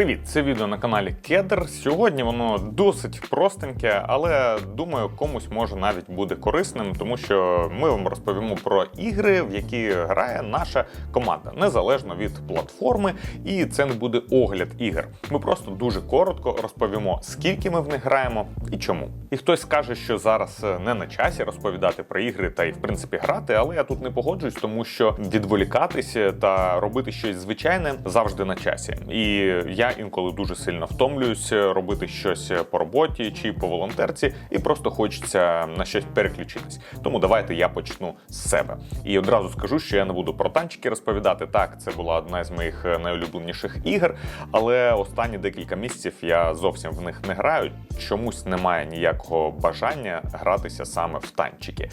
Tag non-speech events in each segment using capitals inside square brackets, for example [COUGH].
Привіт, це відео на каналі Кедр. Сьогодні воно досить простеньке, але думаю, комусь може навіть буде корисним, тому що ми вам розповімо про ігри, в які грає наша команда, незалежно від платформи, і це не буде огляд ігор. Ми просто дуже коротко розповімо, скільки ми в них граємо і чому. І хтось скаже, що зараз не на часі розповідати про ігри та й в принципі грати, але я тут не погоджуюсь, тому що відволікатися та робити щось звичайне завжди на часі. І я інколи дуже сильно втомлююсь робити щось по роботі чи по волонтерці, і просто хочеться на щось переключитись. Тому давайте я почну з себе. І одразу скажу, що я не буду про танчики розповідати. Так, це була одна з моїх найулюбленіших ігор, але останні декілька місяців я зовсім в них не граю. Чомусь немає ніякого бажання гратися саме в танчики.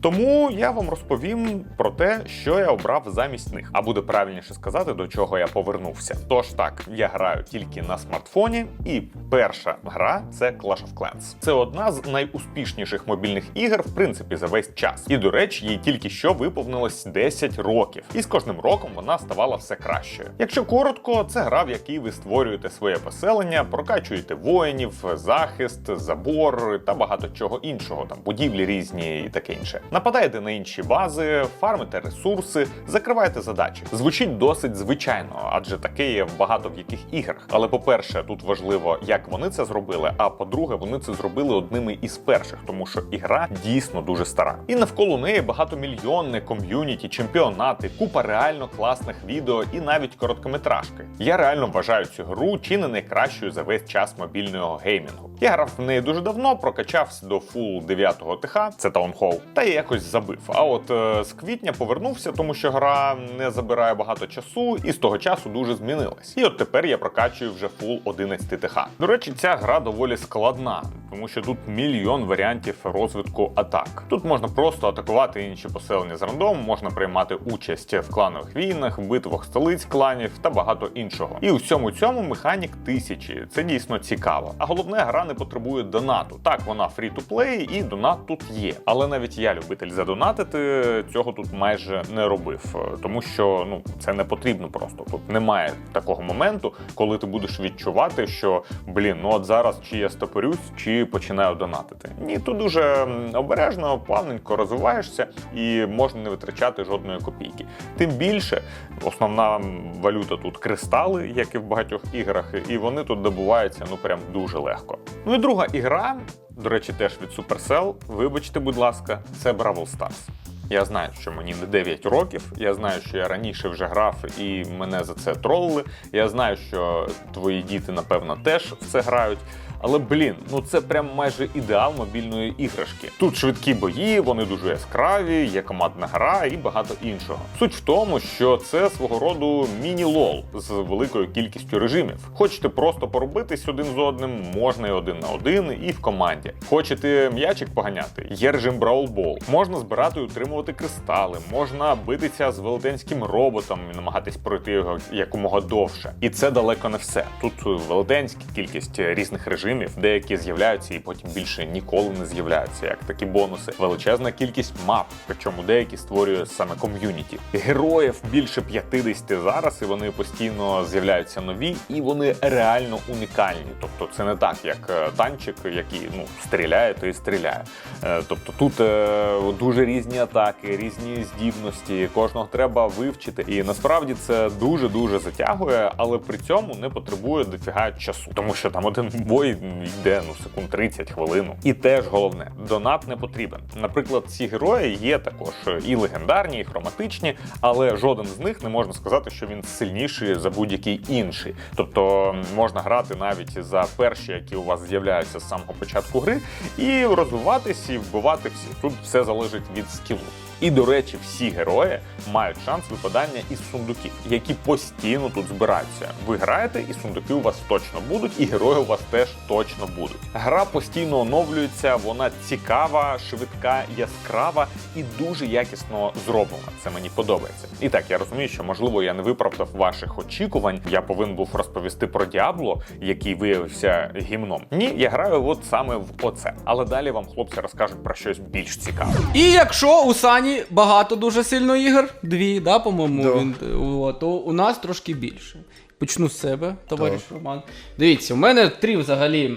Тому я вам розповім про те, що я обрав замість них, а буде правильніше сказати, до чого я повернувся. Тож так, я граю тільки на смартфоні, і перша гра це Clash of Clans. Це одна з найуспішніших мобільних ігор, в принципі, за весь час. І до речі, їй тільки що виповнилось 10 років, і з кожним роком вона ставала все кращою. Якщо коротко, це гра, в якій ви створюєте своє поселення, прокачуєте воїнів, захист, забор та багато чого іншого, там будівлі різні і таке інше. Нападаєте на інші бази, фармите ресурси, закриваєте задачі. Звучить досить звичайно, адже таке є багато в яких іграх. Але по-перше, тут важливо, як вони це зробили. А по-друге, вони це зробили одними із перших, тому що ігра дійсно дуже стара. І навколо неї багатомільйонне ком'юніті, чемпіонати, купа реально класних відео і навіть короткометражки. Я реально вважаю цю гру чи не найкращою за весь час мобільного геймінгу. Я грав в неї дуже давно, прокачався до фул 9 ТХ, це Таунхол, та я якось забив. А от е, з квітня повернувся, тому що гра не забирає багато часу, і з того часу дуже змінилась. І от тепер я прокачую вже фул 11 ТХ. До речі, ця гра доволі складна, тому що тут мільйон варіантів розвитку атак. Тут можна просто атакувати інші поселення з рандому, можна приймати участь в кланових війнах, битвах столиць кланів та багато іншого. І у всьому цьому механік тисячі. Це дійсно цікаво. А головне, гра не потребує донату. Так, вона фрі-то-плей і донат тут є. Але навіть я, любитель задонатити, цього тут майже не робив, тому що ну це не потрібно просто. Тут немає такого моменту, коли ти будеш відчувати, що блін, ну от зараз чи я стопорюсь, чи починаю донатити. Ні, тут дуже обережно, плавненько розвиваєшся і можна не витрачати жодної копійки. Тим більше, основна валюта тут кристали, як і в багатьох іграх, і вони тут добуваються ну прям дуже легко. Ну і друга ігра, до речі, теж від Supercell, вибачте, будь ласка, це Бравл Stars. Я знаю, що мені не 9 років. Я знаю, що я раніше вже грав і мене за це тролили. Я знаю, що твої діти, напевно, теж в це грають. Але блін, ну це прям майже ідеал мобільної іграшки. Тут швидкі бої, вони дуже яскраві, є командна гра і багато іншого. Суть в тому, що це свого роду міні-лол з великою кількістю режимів. Хочете просто поробитись один з одним, можна і один на один, і в команді. Хочете м'ячик поганяти? Є режим Браулбол. Можна збирати і утримувати кристали, можна битися з велетенським роботом і намагатись пройти його якомога довше. І це далеко не все. Тут велетенська кількість різних режимів, деякі з'являються і потім більше ніколи не з'являються, як такі бонуси. Величезна кількість мап, причому деякі створює саме ком'юніті. Героїв більше 50 зараз, і вони постійно з'являються нові, і вони реально унікальні. Тобто, це не так, як е, танчик, який ну стріляє, то і стріляє. Е, Тобто тут е, дуже різні атаки, різні здібності, кожного треба вивчити. І насправді це дуже дуже затягує, але при цьому не потребує дофіга часу, тому що там один бой йде ну секунд 30 хвилину. І теж головне, донат не потрібен. Наприклад, ці герої є також і легендарні, і хроматичні, але жоден з них не можна сказати, що він сильніший за будь-який інший. Тобто можна грати навіть за перші, які у вас з'являються з самого початку гри, і розвиватись, і вбивати всіх. Тут все залежить від скілу. І до речі, всі герої мають шанс випадання із сундуків, які постійно тут збираються. Ви граєте, і сундуки у вас точно будуть, і герої у вас теж точно будуть. Гра постійно оновлюється, вона цікава, швидка, яскрава і дуже якісно зроблена. Це мені подобається. І так, я розумію, що можливо я не виправдав ваших очікувань. Я повинен був розповісти про Діабло, який виявився гімном. Ні, я граю от саме в оце. Але далі вам хлопці розкажуть про щось більш цікаве. І якщо у Сані багато дуже сильно ігор, дві, да, по-моєму, Да. він, от, то у нас трошки більше. Почну з себе, товариш Роман. Дивіться, у мене три взагалі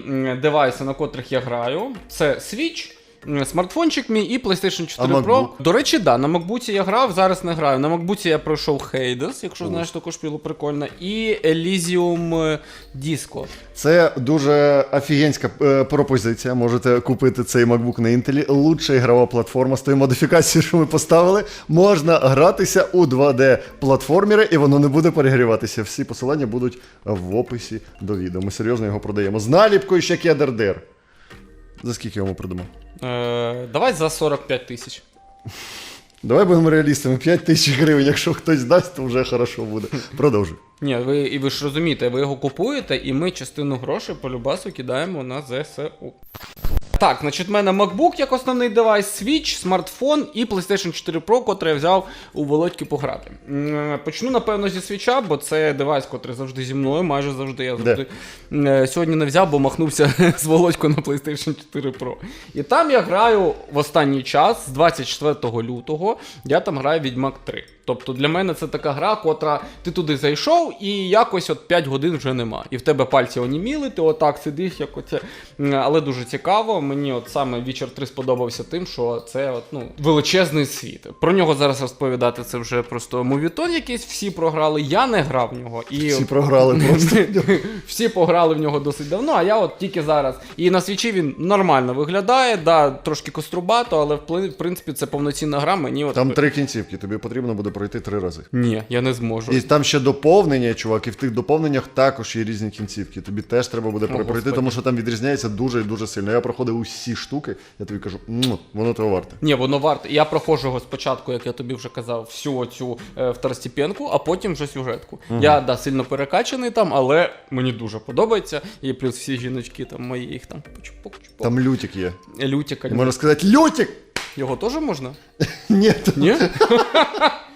девайси, на котрих я граю. Це Switch. М, Смартфончик мій і PlayStation 4 А Pro. MacBook? До речі, да, на MacBook я грав, зараз не граю. На MacBook я пройшов Hades, якщо знаєш таку шпілу прикольно, і Elysium Disco. Це дуже офігенська е, пропозиція. Можете купити цей MacBook на Intel. Лучша ігрова платформа з тою модифікацією, що ми поставили. Можна гратися у 2D платформери, і воно не буде перегріватися. Всі посилання будуть в описі до відео. Ми серйозно його продаємо. З наліпкою ще кедердер. За скільки йому продамо? Е, давай за 45 тисяч. Давай будемо реалістами. 5 тисяч гривень. Якщо хтось дасть, то вже хорошо буде. Продовжуй. Ні, ви і ви ж розумієте, ви його купуєте, і ми частину грошей по любасу кидаємо на ЗСУ. Так, значить, в мене MacBook як основний девайс, Switch, смартфон і PlayStation 4 Pro, котрий я взяв у Володьки пограти. Почну, напевно, зі Switch, бо це девайс, котрий завжди зі мною, майже завжди я завжди е, сьогодні не взяв, бо махнувся [LAUGHS] з Володькою на PlayStation 4 Pro. І там я граю в останній час, з 24 лютого, я там граю Відьмак 3. Тобто для мене це така гра, котра ти туди зайшов, і якось от 5 годин вже нема. І в тебе пальці оніміли, ти отак сидиш, як оце. Але дуже цікаво. Мені от саме Witcher 3 сподобався тим, що це от, ну, величезний світ. Про нього зараз розповідати це вже просто мувітон якийсь, всі програли. Я не грав в нього. І Всі програли [LAUGHS] просто. всі пограли в нього досить давно, а я от тільки зараз. І на свічі він нормально виглядає, да, трошки кострубато, але в в принципі це повноцінна гра. Мені от Там три кінцівки, тобі потрібно буде пройти три рази. ні, я не зможу. І там ще доповнення, чувак, і в тих доповненнях також є різні кінцівки. Тобі теж треба буде О, перепройти, Господи. тому що там відрізняється дуже і дуже сильно. Я проходив усі штуки, я тобі кажу, «Му, воно того варте. Ні, воно варто. Я проходжу його спочатку, як я тобі вже казав, всю цю е, второстепенку, а потім вже сюжетку. Я да, сильно перекачаний там, але мені дуже подобається. І плюс всі жіночки там мої їх там почпок-чпок. Там лютик є. Лютіка. Можна сказати, лютик! Його теж можна? [LAUGHS] Ні, Ні? [LAUGHS]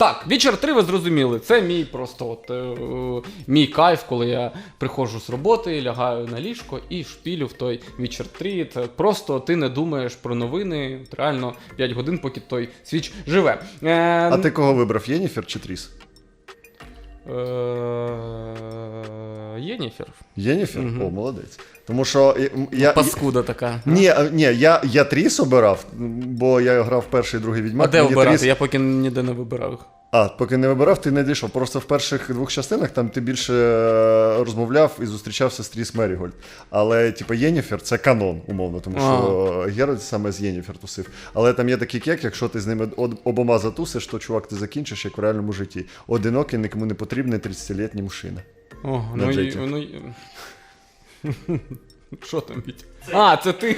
Так, Witcher 3 ви зрозуміли. Це мій просто от, е, мій кайф, коли я приходжу з роботи, лягаю на ліжко і шпілю в той Witcher 3. Це просто ти не думаєш про новини. Реально 5 годин, поки той свіч живе. Е, А ти кого вибрав? Єніфер чи Тріс? Е, Єніфер. Єніфер? Мгм. О, молодець. Тому що я. я... Паскуда така. Ні, ні, я, я Тріс обирав, бо я грав перший і другий А відьмак. де мені обирати? Тріс- Я поки ніде не вибирав. А, поки не вибирав, ти не дійшов. Просто в перших двох частинах там ти більше е, розмовляв і зустрічався з Тріс Мерігольд. Але, типу, Єніфер це канон, умовно, тому що Геральт саме з Єніфер тусив. Але там є такий кек, якщо ти з ними обома затусиш, то чувак ти закінчиш як в реальному житті. Одинокий, нікому не потрібний 30-літній мужчина. О, ну, і, ну, [LAUGHS] Що там Вітя? А, це ти.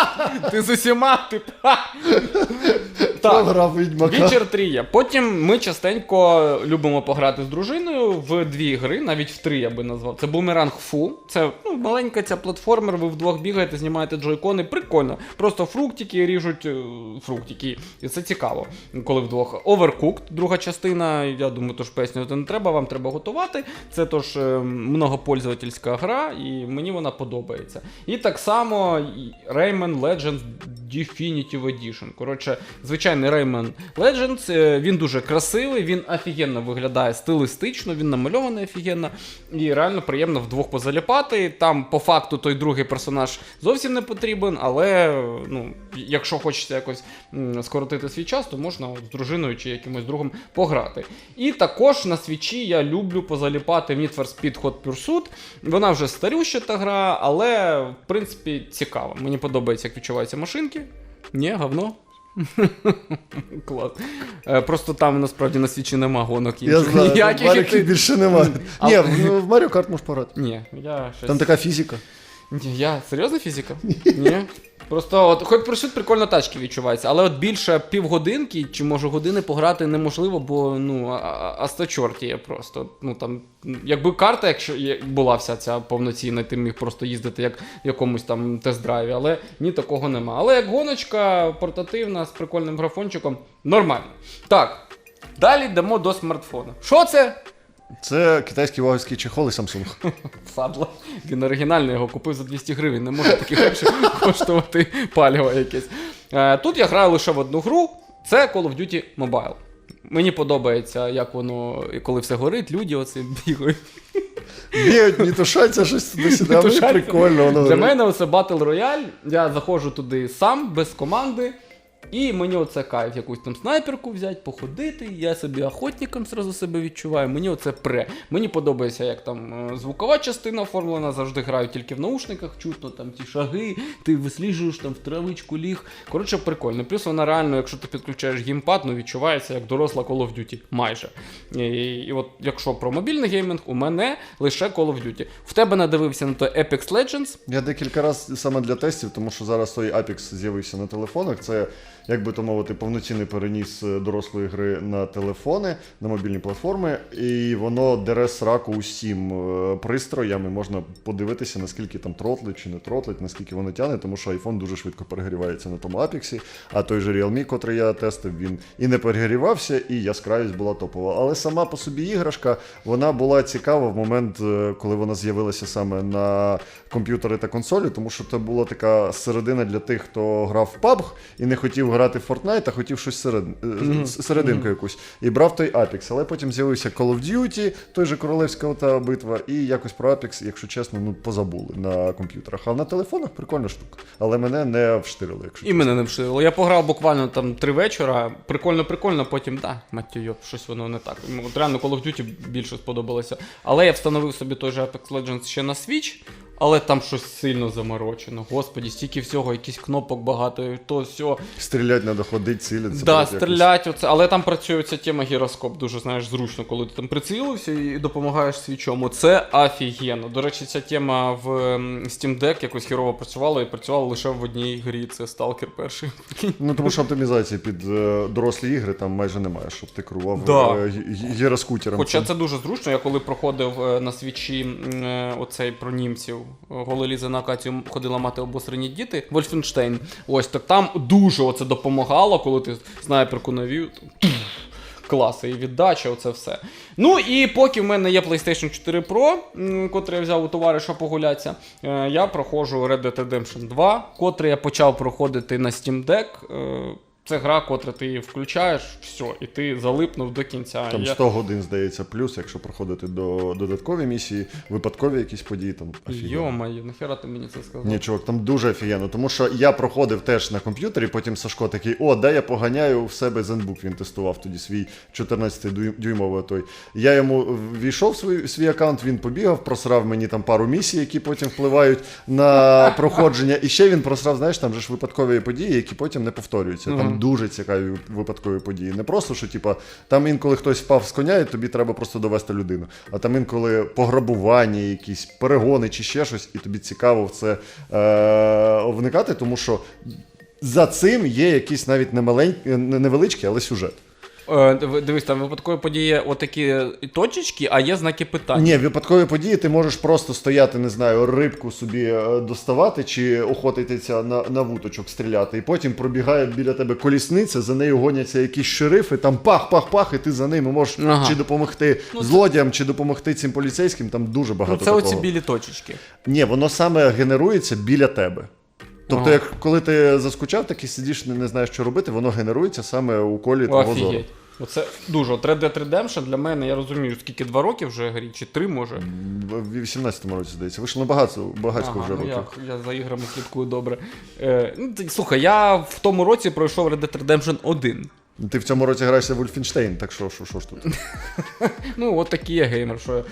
[LAUGHS] ти з усіма, ти. [LAUGHS] Так. грав відьмака. Вічер 3 є. Потім ми частенько любимо пограти з дружиною в дві гри, навіть в три я би назвав. Це Boomerang Fu. Це ну, маленька ця платформер, ви вдвох бігаєте, знімаєте джойкони. Прикольно. Просто фруктики ріжуть е, фруктики. І це цікаво, коли вдвох. Overcooked, друга частина. Я думаю, тож пояснювати не треба, вам треба готувати. Це тож е, многопользовательська гра, і мені вона подобається. І так само Rayman Legends Definitive Edition. Коротше, звичайний Rayman Legends, е, він дуже красивий, він офігенно виглядає стилістично, він намальований офігенно. І реально приємно вдвох позаліпати. Там, по факту, той другий персонаж зовсім не потрібен, але ну, якщо хочеться якось скоротити свій час, то можна з дружиною чи якимось другом пограти. І також на свічі я люблю позаліпати в Need for Speed Hot Pursuit. Вона вже старюща та гра, але в принципі цікава. Мені подобається, як відчуваються машинки. Ні, говно. [LAUGHS] Клас. Е, Просто там насправді на свічі нема гонок Я інших. знаю, ніяких, і Маріки ти- більше немає. А- Ні, в, в Маріо Карт можеш пограти. Ні, я щось... Там така фізика. Ні, я серйозна фізика? [LAUGHS] Ні. Просто от хоч просюд прикольно тачки відчувається, але от більше півгодинки чи може години пограти неможливо, бо ну астачорті є просто. Ну там, якби карта, якщо була вся ця повноцінна, ти міг просто їздити як в якомусь там тест-драйві, але ні, такого нема. Але як гоночка портативна з прикольним графончиком, нормально. Так. Далі йдемо до смартфона. Що це? Це китайський ваговський чехол і Samsung. [LAUGHS] Фадла. Він оригінальний його купив за 200 гривень. Не може такі гроші [LAUGHS] коштувати паліво якесь. Е, тут я граю лише в одну гру. Це Call of Duty Mobile. Мені подобається, як воно, коли все горить, люди оце бігають. Бігають, мітушаться щось [LAUGHS] туди-сюди, а мені Мітушаться. прикольно. Воно Для мене оце Battle Royale. Я заходжу туди сам, без команди. І мені оце кайф, якусь там снайперку взяти, походити. Я собі охотником зразу себе відчуваю. Мені оце пре. Мені подобається, як там е, звукова частина оформлена, завжди граю тільки в наушниках, чутно там ті шаги, ти висліджуєш там в травичку ліг. Коротше, прикольно. Плюс вона реально, якщо ти підключаєш геймпад, ну відчувається як доросла Call of Duty. Майже. І, і от якщо про мобільний геймінг, у мене лише Call of Duty. В тебе надивився на той Apex Legends. Я декілька разів саме для тестів, тому що зараз той Apex з'явився на телефонах. Це, як би то мовити, повноцінний переніс е, дорослої гри на телефони, на мобільні платформи, і воно дере сраку усім е, пристроям, і можна подивитися, наскільки там тротлить чи не тротлить, наскільки воно тягне, тому що iPhone дуже швидко перегрівається на тому Apex, а той же Realme, котрий я тестив, він і не перегрівався, і яскравість була топова. Але сама по собі іграшка, вона була цікава в момент, е, коли вона з'явилася саме на комп'ютери та консолі, тому що це була така середина для тих, хто грав в PUBG і не хотів грати в Fortnite, а хотів щось серед... с- серединку якусь. І брав той Apex. Але потім з'явився Call of Duty, той же королевська ота битва, і якось про Apex, якщо чесно, ну позабули на комп'ютерах. А на телефонах прикольна штука. Але мене не вштирили, якщо І мене не вшило. Я пограв буквально там три вечора. Прикольно, прикольно, потім, да, матюйоп, щось воно не так. От реально Call of Duty більше сподобалося. Але я встановив собі той же Apex Legends ще на Switch, але там щось сильно заморочено. Господі, стільки всього, якісь кнопок багато, і то все. Стрілять треба ходити, цілитися. Да, стрілять, оце, але там працює ця тема гіроскоп, дуже знаєш, зручно, коли ти там прицілився і допомагаєш свічому. Це офігенно. До речі, ця тема в ем, Steam Deck якось хірово працювала і працювала лише в одній грі. Це Stalker перший. [LAUGHS] Ну, тому що оптимізації під е, дорослі ігри там майже немає, щоб ти керував Да. е, гі- гі- гіроскутером. Хоча Це- дуже зручно. Я коли проходив е, на свічі оцей про німців, е, гололізе на акацію ходила мати обосрані діти, Вольфенштейн. Ось так там дуже оце допомагало, коли ти снайперку навів. там, Клас, і віддача, оце все. Ну і поки в мене є PlayStation 4 Pro, котрий я взяв у товариша погулятися, е, я проходжу Red Dead Redemption 2, котрий я почав проходити на Steam Deck. Це гра, котра ти її включаєш, все, і ти залипнув до кінця. Там Я- годин, здається, плюс, якщо проходити до додаткові місії, випадкові якісь події, там. Йо-моє, нахера ти мені це сказав? Ні, чувак, там дуже офігенно, тому що я проходив теж на комп'ютері, потім Сашко такий, о, де я поганяю в себе Zenbook, він тестував тоді свій 14-дюймовий той. Я йому ввійшов в свій, свій аккаунт, він побігав, просрав мені там пару місій, які потім впливають на проходження. І ще він просрав, знаєш, там же ж випадкові події, які потім не повторюються. Там дуже цікаві випадкові події. Не просто, що типа, там інколи хтось впав з коня, і тобі треба просто довести людину. А там інколи пограбування, якісь перегони чи ще щось, і тобі цікаво в це е- вникати, тому що за цим є якийсь навіть немаленькі, невеличкі, але сюжет. Е, диви- дивись, там випадкові події отакі точечки, а є знаки питання. Ні, випадкові події ти можеш просто стояти, не знаю, рибку собі е, доставати чи охотитися на, на вуточок стріляти. І потім пробігає біля тебе колісниця, за нею гоняться якісь шерифи, там пах-пах-пах, і ти за ними можеш Ага. чи допомогти злодіям, чи допомогти цим поліцейським. Там дуже Ну, багато це оці білі точечки. Ні, воно саме генерується біля тебе. Тобто, Ага. як коли ти заскучав, так і сидиш, не, не знаєш, що робити, воно генерується саме у колі твого зору. Оце дуже. От Red Dead Redemption для мене, я розумію, скільки два роки вже грі, чи три може. В 18-му році, здається, вийшло набагато багатько Ага, вже ну років. я, я за іграми слідкую добре. Е, ну, слухай, я в тому році пройшов Red Dead Redemption 1. Ти в цьому році граєшся в Вольфенштейн, так що, що, що ж тут? [LAUGHS] Ну, от такий я геймер, що я.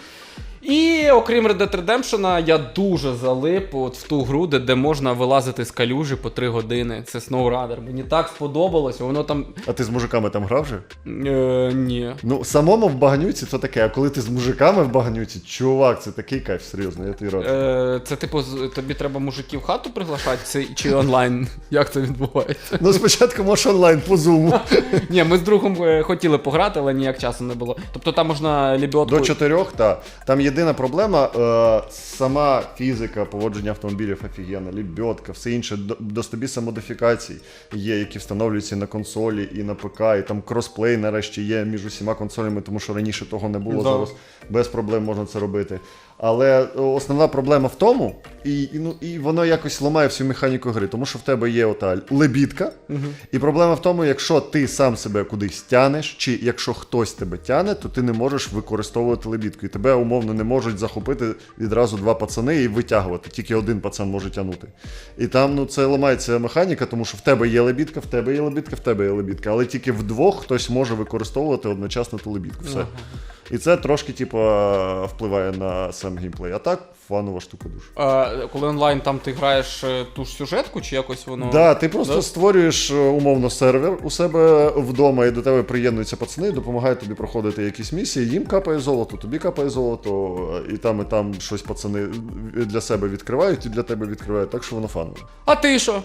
І окрім Red Dead Redemption, я дуже залип от в ту гру, де, де можна вилазити з калюжі по 3 години. Це SnowRunner. Мені так сподобалось, воно там. А ти з мужиками там грав же? Е, ні. Ну, самому в баганюці це таке, а коли ти з мужиками в баганюці, чувак, це такий кайф, серйозно, я тобі радий. Е, це типу, тобі треба мужиків в хату приглашати, це, чи онлайн? [LAUGHS] Як це відбувається? Ну, спочатку можеш онлайн по зуму. [LAUGHS] Ні, ми з другом е, хотіли пограти, але ніяк часу не було. Тобто там можна лібіотку... До чотирьох, так. Там єдина проблема, е, сама фізика поводження автомобілів офігенна, лібьотка, все інше, до, до модифікацій є, які встановлюються на консолі, і на ПК, і там кросплей нарешті є між усіма консолями, тому що раніше того не було. Да. Зараз без проблем можна це робити. Але основна проблема в тому, і, і, ну, і воно якось ламає всю механіку гри, тому що в тебе є ота лебідка. І проблема в тому, якщо ти сам себе кудись тянеш, чи якщо хтось тебе тяне, то ти не можеш використовувати лебідку. І тебе умовно не можуть захопити відразу два пацани і витягувати. Тільки один пацан може тягнути. І там ну, це ламається механіка, тому що в тебе є лебідка, в тебе є лебідка, в тебе є лебідка. Але тільки вдвох хтось може використовувати одночасно ту лебідку. Все. І це трошки, типу, впливає на сам геймплей. А так, фанова штука дуже. А, коли онлайн там ти граєш е, ту ж сюжетку, чи якось воно. Да, ти просто Да? створюєш е, умовно сервер у себе вдома, і до тебе приєднуються пацани, допомагають тобі проходити якісь місії. Їм капає золото, тобі капає золото, і там, і там щось пацани для себе відкривають і для тебе відкривають, так що воно фанове. А ти що?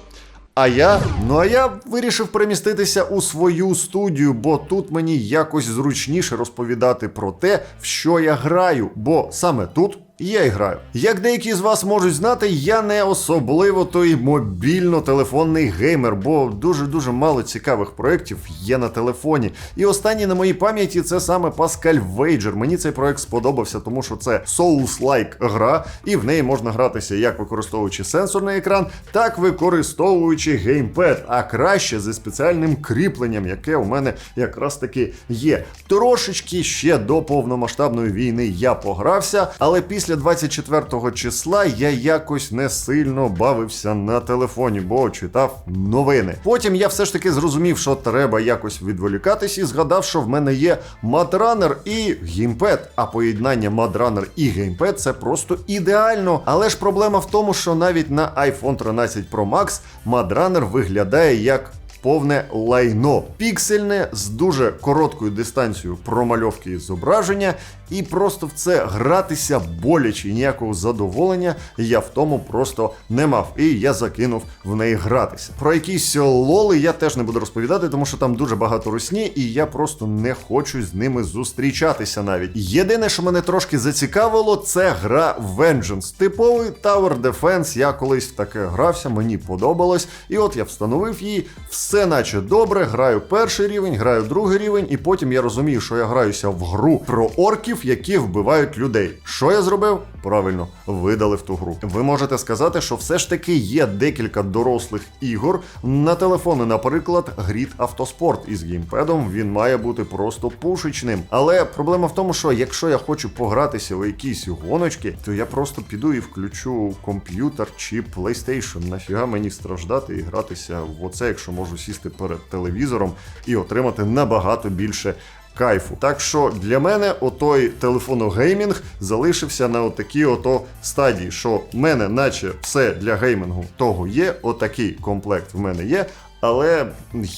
А я? Ну а я вирішив переміститися у свою студію, бо тут мені якось зручніше розповідати про те, в що я граю, бо саме тут. Я і граю. Як деякі з вас можуть знати, я не особливо той мобільно-телефонний геймер, бо дуже-дуже мало цікавих проєктів є на телефоні. І останній на моїй пам'яті це саме Pascal Wager. Мені цей проект сподобався, тому що це Souls-like гра, і в неї можна гратися як використовуючи сенсорний екран, так використовуючи геймпед, а краще зі спеціальним кріпленням, яке у мене якраз таки є. Трошечки ще до повномасштабної війни я погрався, але після 24 числа я якось не сильно бавився на телефоні, бо читав новини. Потім я все ж таки зрозумів, що треба якось відволікатись, і згадав, що в мене є Матранер і геймпед. А поєднання Матранер і геймпед це просто ідеально. Але ж проблема в тому, що навіть на iPhone 13 Pro Max Матранер виглядає як повне лайно. Піксельне з дуже короткою дистанцією промальовки і зображення, і просто в це гратися боляче, і ніякого задоволення я в тому просто не мав. І я закинув в неї гратися. Про якісь лоли я теж не буду розповідати, тому що там дуже багато русні, і я просто не хочу з ними зустрічатися навіть. Єдине, що мене трошки зацікавило, це гра Vengeance. Типовий Tower Defense. Я колись в таке грався, мені подобалось. І от я встановив її, все наче добре. Граю перший рівень, граю другий рівень, і потім я розумію, що я граюся в гру про орків, які вбивають людей. Що я зробив? Правильно, видалив ту гру. Ви можете сказати, що все ж таки є декілька дорослих ігор на телефони, наприклад, Grid Автоспорт із геймпедом. Він має бути просто пушечним. Але проблема в тому, що якщо я хочу погратися у якісь гоночки, то я просто піду і включу комп'ютер чи PlayStation. Нафіга мені страждати і гратися в оце, якщо можу сісти перед телевізором і отримати набагато більше кайфу. Так що для мене отой телефоногеймінг залишився на отакій ото стадії, що в мене, наче все для геймінгу того є, отакий комплект в мене є. Але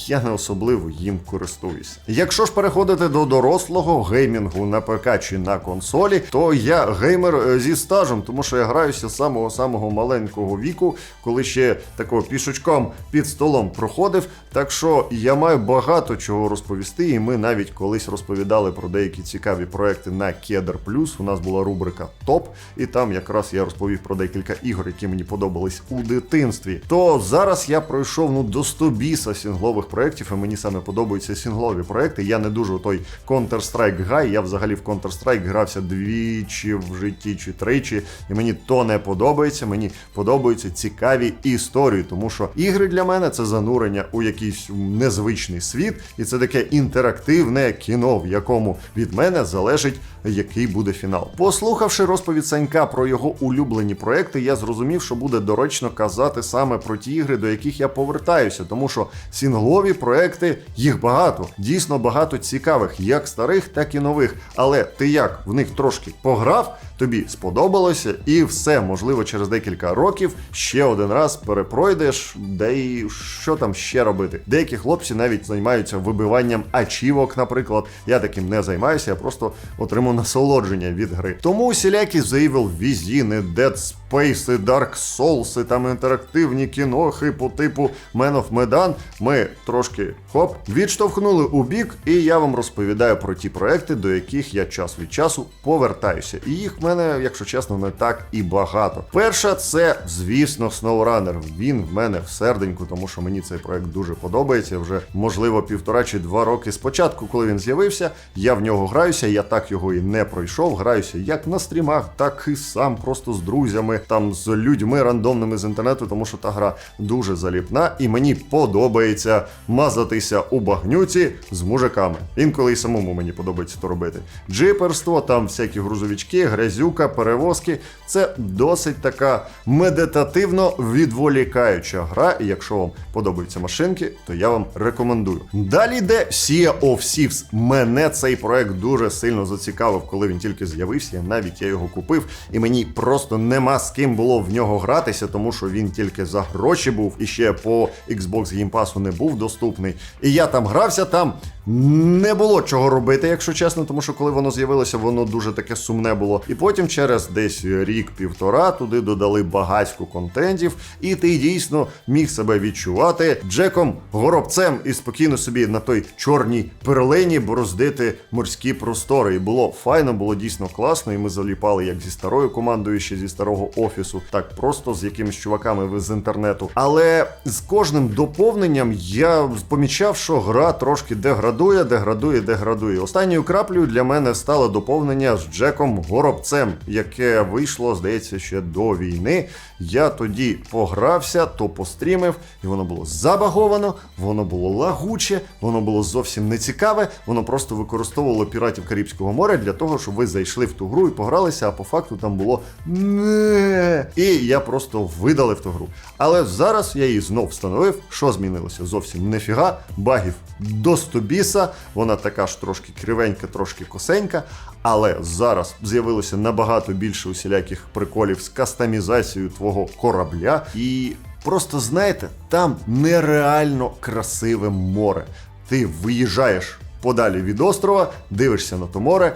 я не особливо їм користуюся. Якщо ж переходити до дорослого геймінгу на ПК чи на консолі, то я геймер е, зі стажем, тому що я граюся з самого самого маленького віку, коли ще такого пішочком під столом проходив. Так що я маю багато чого розповісти, і ми навіть колись розповідали про деякі цікаві проекти на Кедр Плюс. У нас була рубрика Топ, і там якраз я розповів про декілька ігор, які мені подобались у дитинстві. То зараз я пройшов ну до 100 біса сінглових проєктів, і мені саме подобаються сінглові проекти. Я не дуже той Counter-Strike гай. Я взагалі в Counter-Strike грався двічі в житті чи тричі, і мені то не подобається. Мені подобаються цікаві історії, тому що ігри для мене це занурення у якийсь незвичний світ, і це таке інтерактивне кіно, в якому від мене залежить. Який буде фінал? Послухавши розповідь Санька про його улюблені проекти, я зрозумів, що буде доречно казати саме про ті ігри, до яких я повертаюся, тому що сінглові проекти їх багато, дійсно багато цікавих, як старих, так і нових. Але ти як в них трошки пограв, тобі сподобалося, і все можливо через декілька років ще один раз перепройдеш, де і що там ще робити. Деякі хлопці навіть займаються вибиванням ачівок, наприклад. Я таким не займаюся, я просто отримую насолодження від гри. Тому усілякі The Evil Within, Dead Space, Dark Souls, там інтерактивні кінохи по типу Man of Medan Богдан, ми трошки хоп, відштовхнули у бік, і я вам розповідаю про ті проекти, до яких я час від часу повертаюся. І їх в мене, якщо чесно, не так і багато. Перша це, звісно, SnowRunner. Він в мене в серденьку, тому що мені цей проект дуже подобається. Вже можливо півтора чи два роки спочатку, коли він з'явився, я в нього граюся. Я так його і не пройшов. Граюся як на стрімах, так і сам просто з друзями, там з людьми рандомними з інтернету, тому що та гра дуже заліпна, і мені подобається мазатися у багнюці з мужиками. Інколи і самому мені подобається то робити. Джиперство, там всякі грузовички, грязюка, перевозки. Це досить така медитативно відволікаюча гра. І якщо вам подобаються машинки, то я вам рекомендую. Далі йде Sea of Thieves. Мене цей проект дуже сильно зацікавив, коли він тільки з'явився. Навіть я його купив, і мені просто нема з ким було в нього гратися, тому що він тільки за гроші був і ще по Xbox Game геймпасу не був доступний. І я там грався, там не було чого робити, якщо чесно, тому що коли воно з'явилося, воно дуже таке сумне було. І потім через десь рік-півтора туди додали багатько контентів, і ти дійсно міг себе відчувати Джеком горобцем і спокійно собі на той чорній перлині бороздити морські простори. І було файно, було дійсно класно. І ми заліпали як зі старою командою, ще зі старого офісу, так просто з якимись чуваками з інтернету. Але з кожним доповненням я помічав, що гра трошки деградує, деградує, деградує. Останньою краплею для мене стало доповнення з Джеком Горобцем, яке вийшло, здається, ще до війни. Я тоді погрався, то пострімив, і воно було забаговано, воно було лагуче, воно було зовсім не цікаве. Воно просто використовувало піратів Карибського моря для того, щоб ви зайшли в ту гру і погралися, а по факту там було не. І я просто видалив ту гру. Але зараз я її знов встановив. Що змінилося? Зовсім нефіга. Багів до стобіса. Вона така ж трошки кривенька, трошки косенька. Але зараз з'явилося набагато більше усіляких приколів з кастомізацією твого корабля. І просто знаєте, там нереально красиве море. Ти виїжджаєш подалі від острова, дивишся на то море.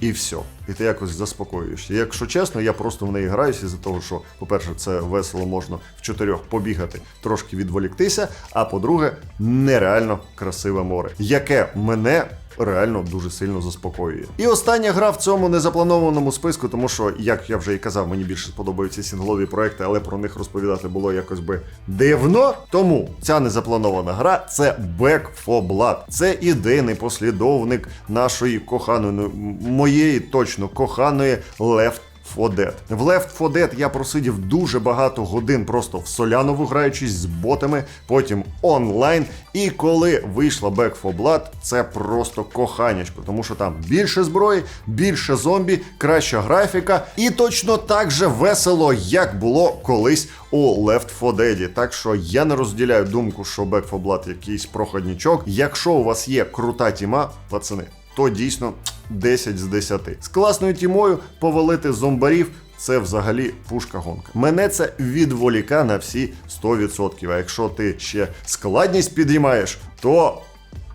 І все. І ти якось заспокоюєшся. Якщо чесно, я просто в неї граюся за того, що, по-перше, це весело можна в чотирьох побігати, трошки відволіктися. А по-друге, нереально красиве море, яке мене реально дуже сильно заспокоює. І остання гра в цьому незапланованому списку, тому що, як я вже і казав, мені більше сподобаються сінглові проекти, але про них розповідати було якось би дивно. Тому ця незапланована гра це Back for Blood. Це ідейний послідовник нашої коханої, моєї точно коханої Left 4 Dead. В Left 4 Dead я просидів дуже багато годин просто в Солянову граючись з ботами, потім онлайн. І коли вийшла Back 4 Blood, це просто коханячко, тому що там більше зброї, більше зомбі, краща графіка, і точно так же весело, як було колись у Left 4 Dead. Так що я не розділяю думку, що Back 4 Blood якийсь проходнічок. Якщо у вас є крута тіма, пацани, то дійсно 10 з 10. З класною тімою повалити зомбарів. Це взагалі пушка гонка. Мене це відволіка на всі 100%. А якщо ти ще складність підіймаєш, то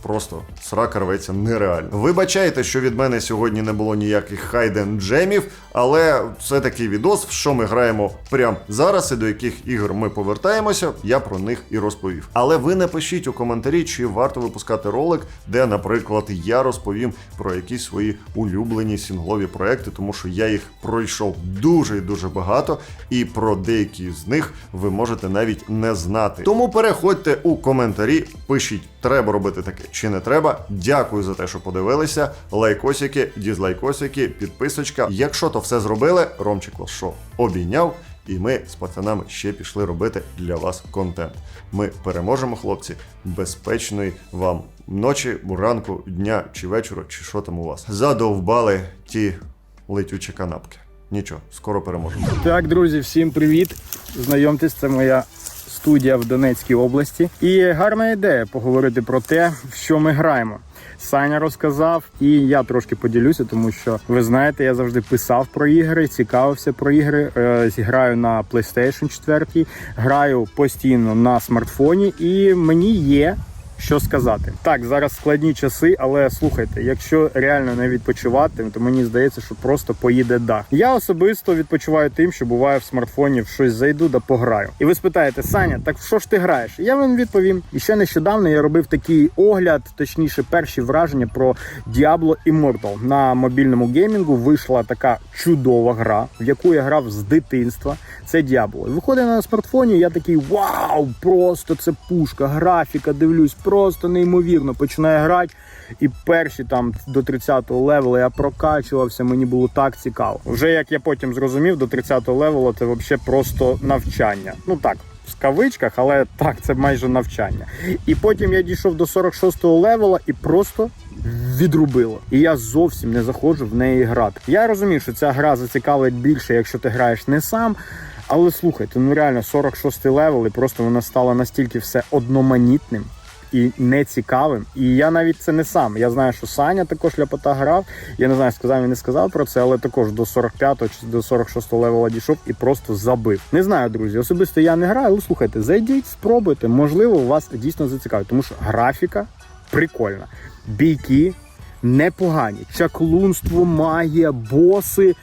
просто срака рветься нереально. Вибачайте, що від мене сьогодні не було ніяких хайден джемів, але це такий відос, в що ми граємо прямо зараз і до яких ігор ми повертаємося, я про них і розповів. Але ви напишіть у коментарі, чи варто випускати ролик, де, наприклад, я розповім про якісь свої улюблені сінглові проекти, тому що я їх пройшов дуже і дуже багато, і про деякі з них ви можете навіть не знати. Тому переходьте у коментарі, пишіть, треба робити таке чи не треба. Дякую за те, що подивилися. Лайкосики, дізлайкосики, підписочка. Якщо то все зробили, Ромчик вас що обійняв. І ми з пацанами ще пішли робити для вас контент. Ми переможемо, хлопці, безпечної вам ночі, ранку, дня чи вечора, чи що там у вас. Задовбали ті летючі канапки. Нічого, скоро переможемо. Так, друзі, всім привіт! Знайомтесь, це моя студія в Донецькій області. І гарна ідея поговорити про те, в що ми граємо. Саня розказав, і я трошки поділюся, тому що ви знаєте, я завжди писав про ігри, цікавився про ігри. Зіграю на PlayStation 4, граю постійно на смартфоні, і мені є що сказати. Так, зараз складні часи, але слухайте, якщо реально не відпочивати, то мені здається, що просто поїде дах. Я особисто відпочиваю тим, що буває в смартфоні в щось зайду да пограю. І ви спитаєте, Саня, так що ж ти граєш? Я вам відповім. І ще нещодавно я робив такий огляд, точніше, перші враження про Diablo Immortal. На мобільному геймінгу вийшла така чудова гра, в яку я грав з дитинства. Це Diablo. Виходить на смартфоні, я такий вау! Просто це пушка, графіка, дивлюсь, просто неймовірно. Починаю грати. І перші там до 30-го левелу я прокачувався, мені було так цікаво. Вже як я потім зрозумів, до 30-го левелу це взагалі просто навчання. Ну так. В кавичках, але так, це майже навчання. І потім я дійшов до 46-го левела і просто відрубило. І я зовсім не заходжу в неї грати. Я розумію, що ця гра зацікавить більше, якщо ти граєш не сам. Але слухайте, ну реально 46-й левел, і просто вона стала настільки все одноманітним і нецікавим. І я навіть це не сам. Я знаю, що Саня також ляпота грав. Я не знаю, сказав він не сказав про це, але також до 45-го чи до 46-го левела дійшов і просто забив. Не знаю, друзі. Особисто я не граю, але слухайте, зайдіть, спробуйте. Можливо, вас дійсно зацікавить, тому що графіка прикольна, бійки непогані, чаклунство, магія, боси.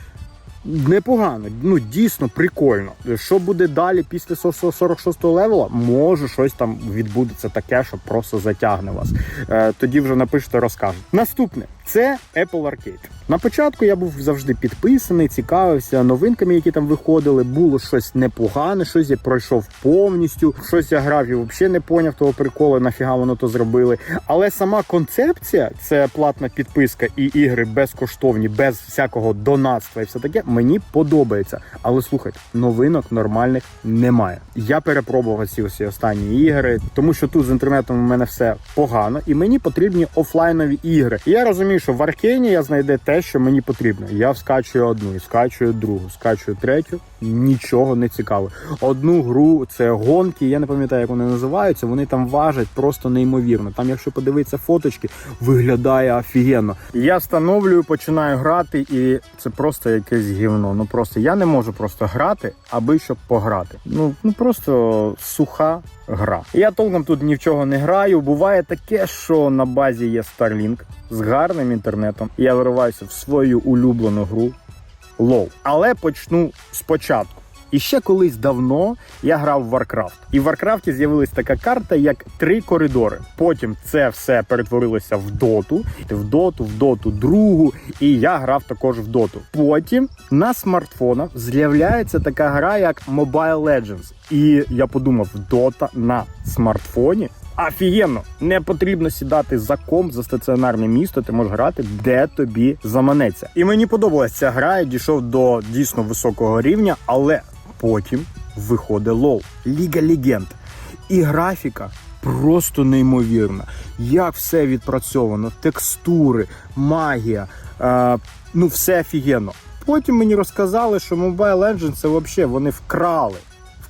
Непогано, ну дійсно прикольно. Що буде далі після 46-го левела? Може, щось там відбудеться таке, що просто затягне вас. Е, тоді вже напишете, розкажете. Наступне це Apple Arcade. На початку я був завжди підписаний, цікавився новинками, які там виходили. Було щось непогане, щось я пройшов повністю. Щось я грав і взагалі не поняв того приколу, нафіга воно то зробили. Але сама концепція це платна підписка і ігри безкоштовні, без всякого донатства і все таке. Мені подобається. Але слухайте, новинок нормальних немає. Я перепробував ці усі останні ігри, тому що тут з інтернетом у мене все погано, і мені потрібні офлайнові ігри. І я розумію, що в Аркені я знайде те, що мені потрібно. Я скачую одну, скачую другу, скачую третю. Нічого не цікаво. Одну гру це гонки. Я не пам'ятаю, як вони називаються. Вони там важать просто неймовірно. Там, якщо подивитися фоточки, виглядає офігенно. Я встановлюю, починаю грати, і це просто якесь гівно. Ну просто я не можу просто грати, аби щоб пограти. Ну ну просто суха гра. Я толком тут ні в чого не граю. Буває таке, що на базі є Starlink з гарним інтернетом. І я вириваюся в свою улюблену гру лоу. Але почну спочатку. І ще колись давно я грав в Warcraft. І в Warcraft з'явилась така карта, як три коридори. Потім це все перетворилося в доту, в доту, в доту другу. І я грав також в доту. Потім на смартфонах з'являється така гра, як Mobile Legends. І я подумав, дота на смартфоні. Офігенно, не потрібно сідати за комп за стаціонарне місто. Ти можеш грати де тобі заманеться. І мені подобалася ця гра. Я дійшов до дійсно високого рівня, але потім виходить лол Ліга Легенд. І графіка просто неймовірна. Як все відпрацьовано, текстури, магія, е, ну все офігенно. Потім мені розказали, що Mobile Legends це взагалі вони вкрали.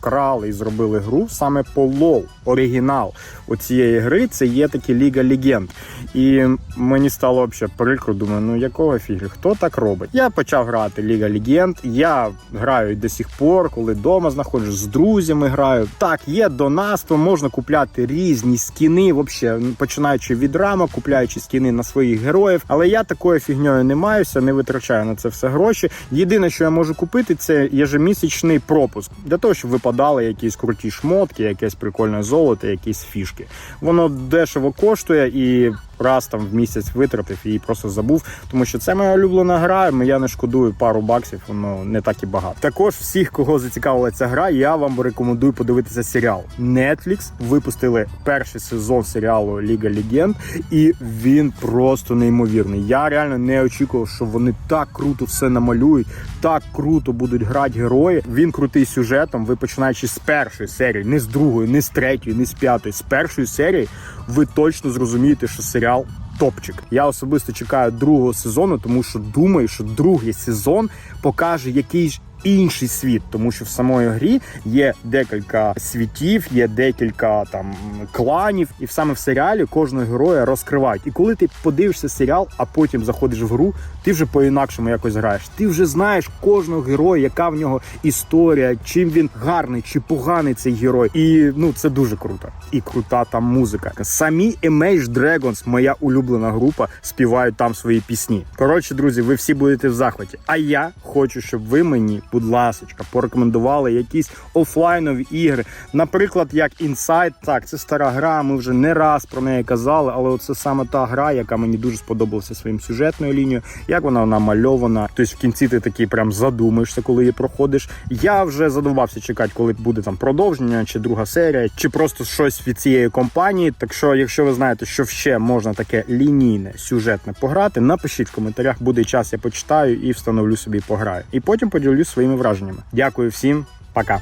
Вкрали і зробили гру саме по лол. Оригінал у цієї гри це є такі Ліга Легенд. І мені стало взагалі прикро. Думаю, ну якого фіги, хто так робить? Я почав грати Ліга Легенд. Я граю до сих пор, коли вдома знаходжусь з друзями. Граю. Так, є донатство, можна купляти різні скіни, взагалі, починаючи від рамок, купляючи скіни на своїх героїв. Але я такою фігньою не маюся, не витрачаю на це все гроші. Єдине, що я можу купити, це єжемісячний пропуск для того, щоб випадали якісь круті шмотки, якесь прикольне золото, якісь фішки. Воно дешево коштує і. Раз там в місяць витратив і просто забув, тому що це моя улюблена гра. Я не шкодую пару баксів, воно не так і багато. Також всіх, кого зацікавила ця гра, я вам рекомендую подивитися серіал. Netflix випустили перший сезон серіалу Ліга Легенд, і він просто неймовірний. Я реально не очікував, що вони так круто все намалюють, так круто будуть грати герої. Він крутий сюжетом. Ви починаючи з першої серії, не з другої, не з третьої, не з п'ятої, з першої серії, ви точно зрозумієте, що серіал топчик. Я особисто чекаю другого сезону, тому що думаю, що другий сезон покаже якийсь інший світ, тому що в самої грі є декілька світів, є декілька там кланів, і саме в серіалі кожного героя розкривають. І коли ти подивишся серіал, а потім заходиш в гру, ти вже по-інакшому якось граєш. Ти вже знаєш кожного героя, яка в нього історія, чим він гарний чи поганий цей герой. І ну це дуже круто. І крута там музика. Самі Image Dragons, моя улюблена група, співають там свої пісні. Коротше, друзі, ви всі будете в захваті. А я хочу, щоб ви мені, будь ласочка, порекомендували якісь офлайнові ігри. Наприклад, як Inside. Так, це стара гра. Ми вже не раз про неї казали, але це саме та гра, яка мені дуже сподобалася своїм сюжетною лінією, як вона намальована. Тобто в кінці ти такий прям задумаєшся, коли її проходиш. Я вже задовбався чекати, коли буде там продовження, чи друга серія, чи просто щось від цієї компанії. Так що, якщо ви знаєте, що ще можна таке лінійне сюжетне пограти, напишіть в коментарях, буде час, я почитаю і встановлю собі пограю. І потім поділюсь своїми враженнями. Дякую всім, пока.